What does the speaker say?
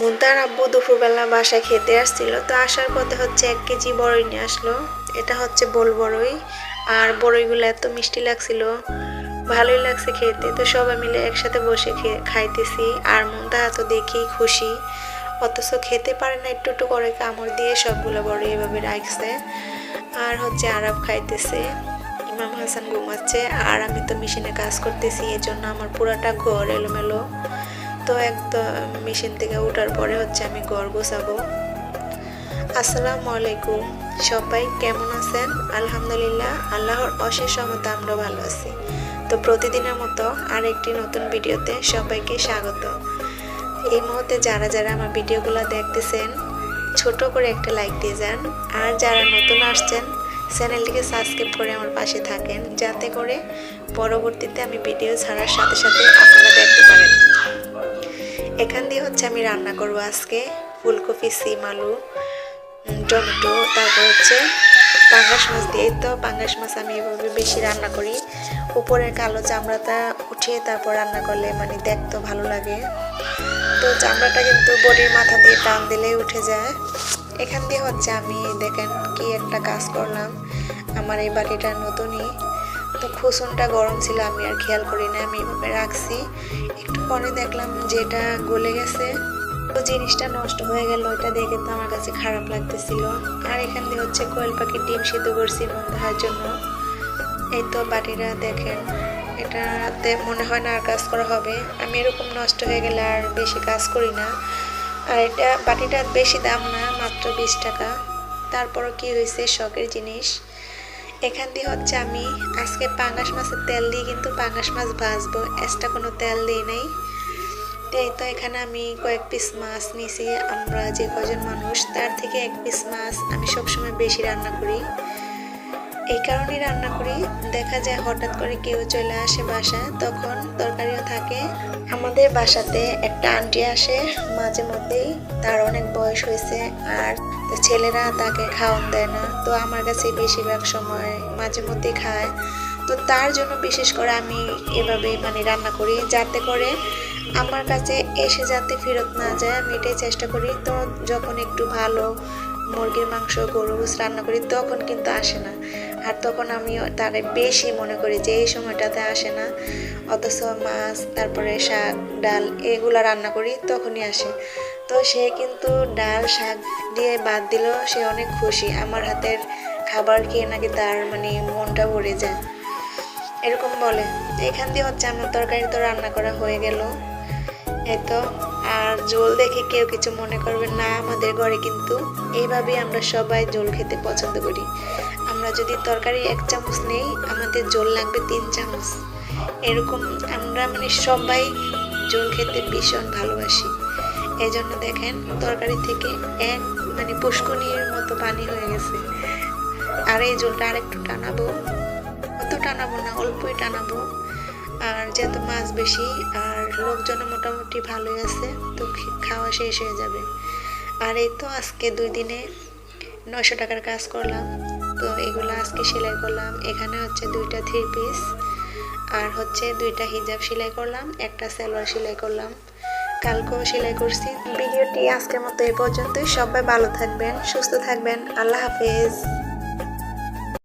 মুন্তার আব্বু দুপুরবেলা বাসায় খেতে আসছিল, তো আসার পথে হচ্ছে এক কেজি বড়ই নিয়ে আসলো। এটা হচ্ছে বোল বড়ই, আর বড়ইগুলো এত মিষ্টি লাগছিল, ভালোই লাগছে খেতে। তো সবাই মিলে একসাথে বসে খাইতেছি, আর মুন্তা তো দেখেই খুশি। অথচ খেতে পারে না একটু একটু করে কামড় দিয়ে সবগুলো বড়ই এভাবে রাখছে। আর হচ্ছে আরাব খাইতেছে, ইমাম হাসান ঘুমাচ্ছে, আর আমি তো মেশিনে কাজ করতেছি এই জন্য আমার পুরাটা ঘর এলোমেলো। তো একদম মেশিন থেকে ওঠার পরে হচ্ছে আমি ঘর গোছাবো। আসসালামু আলাইকুম। সবাই কেমন আছেন? আলহামদুলিল্লাহ, আল্লাহর অশেষ রহমতে আমরা ভালো আছি। তো প্রতিদিনের মতো আরেকটি নতুন ভিডিওতে সবাইকে স্বাগত। এই মুহূর্তে যারা যারা আমার ভিডিওগুলো দেখতেছেন, ছোট করে একটা লাইক দিয়ে যান। আর যারা নতুন আসছেন, চ্যানেলটিকে সাবস্ক্রাইব করে আমার পাশে থাকেন। যাতে করে পরবর্তীতে আমি ভিডিও ছাড়ার সাথে সাথে আপনারা দেখতে পারেন। করব আজকে, ফুলকপি, সিম, আলু টমেটো, তারপর হচ্ছে পাঙ্গাস মাছ দিয়ে। তো পাঙ্গাস মাছ আমি এভাবে বেশি রান্না করি। উপরের কালো চামড়াটা উঠিয়ে তারপর রান্না করলে মানে দেখতে ভালো লাগে। তো চামড়াটা কিন্তু বডির মাথা দিয়ে টান দিলেই উঠে যায়। এখান দিয়ে হচ্ছে আমি দেখেন কি একটা কাজ করলাম। আমার এই বাটিটা নতুনই। তো খুসনটা গরম ছিল, আমি আর খেয়াল করি না আমি এভাবে রাখছি। একটু পরে দেখলাম যে এটা গলে গেছে। তো জিনিসটা নষ্ট হয়ে গেল এটা দেখে তো আমার কাছে খারাপ লাগতেছিল। আর এখান দিয়ে হচ্ছে কোয়েল পাখির ডিম সিদ্ধ করছি মন দেওয়ার জন্য। এই তো বাটিটা দেখেন, এটাতে মনে হয় না আর কাজ করা হবে। আমি এরকম নষ্ট হয়ে গেলে আর বেশি কাজ করি না। আর এটা বাটিটা বেশি দাম না, মাত্র বিশ টাকা। তারপরও কি হয়েছে, শখের জিনিস। এখান দিয়ে হচ্ছে আমি, আজকে পাঙ্গাস মাছের তেল দিয়ে কিন্তু পাঙ্গাস মাছ ভাজবো। এক্সট্রা কোনো তেল দিই নাই। এই তো এখানে আমি কয়েক পিস মাছ নিয়েছি। আমরা যে কজন মানুষ, তার থেকে এক পিস মাছ আমি সবসময় বেশি রান্না করি। এই কারণেই রান্না করি। দেখা যায় হঠাৎ করে কেউ চলে আসে বাসা, তখন তরকারিও থাকে। আমাদের বাসাতে একটা আন্টি আসে, মাঝে মধ্যেই তার অনেক বয়স হয়েছে আর ছেলেরা তাকে খাওয়ান দেয় না। তো আমার কাছে বেশিরভাগ সময় মাঝে মধ্যেই খায়। তো তার জন্য বিশেষ করে আমি এভাবেই মানে রান্না করি, যাতে করে আমার কাছে এসে যাতে ফেরত না যায়, আমি এটাই চেষ্টা করি। তো যখন একটু ভালো মুরগির মাংস গরু রান্না করি, তখন কিন্তু আসে না। আর তখন আমি তারে বেশি মনে করি যে, এই সময়টাতে আসে না। অথচ মাছ, তারপরে শাক, ডাল এগুলো রান্না করি, তখনই আসে। তো সে কিন্তু ডাল, শাক দিয়ে বাদ দিল, সে অনেক খুশি। আমার হাতের খাবার খেয়ে নাকি তার মানে মনটা ভরে যায়। এরকম বলে। এখান দিয়ে হচ্ছে আমার তরকারি তো রান্না করা হয়ে গেল। এই তো আর জল দেখে কেউ কিছু মনে করবে না, আমাদের ঘরে কিন্তু এইভাবেই আমরা সবাই জল খেতে পছন্দ করি। আমরা যদি তরকারি এক চামচ নেই, আমাদের জল লাগবে তিন চামচ। এরকম আমরা মানে সবাই জল খেতে ভীষণ ভালোবাসি। এই জন্য দেখেন, তরকারি থেকে এক মানে পুষ্কনির মতো পানি হয়ে গেছে। আর এই জলটা আরেকটু টানাবো। অত টানাবো না, অল্পই টানাবো। আর যেহেতু মাছ বেশি, আর লোকজন মোটামুটি ভালোই আছে, তো খাওয়া শেষ হয়ে যাবে। আর এই তো আজকে দুই দিনে নয়শো টাকার কাজ করলাম, তো এগুলো আজকে সেলাই করলাম। এখানে হচ্ছে দুইটা থ্রি পিস আর হচ্ছে দুইটা হিজাব সেলাই করলাম, একটা সালোয়ার সেলাই করলাম। কালকেও সেলাই করছি। ভিডিওটি আজকের মতো এই পর্যন্তই। সবাই ভালো থাকবেন, সুস্থ থাকবেন। আল্লাহ হাফেজ।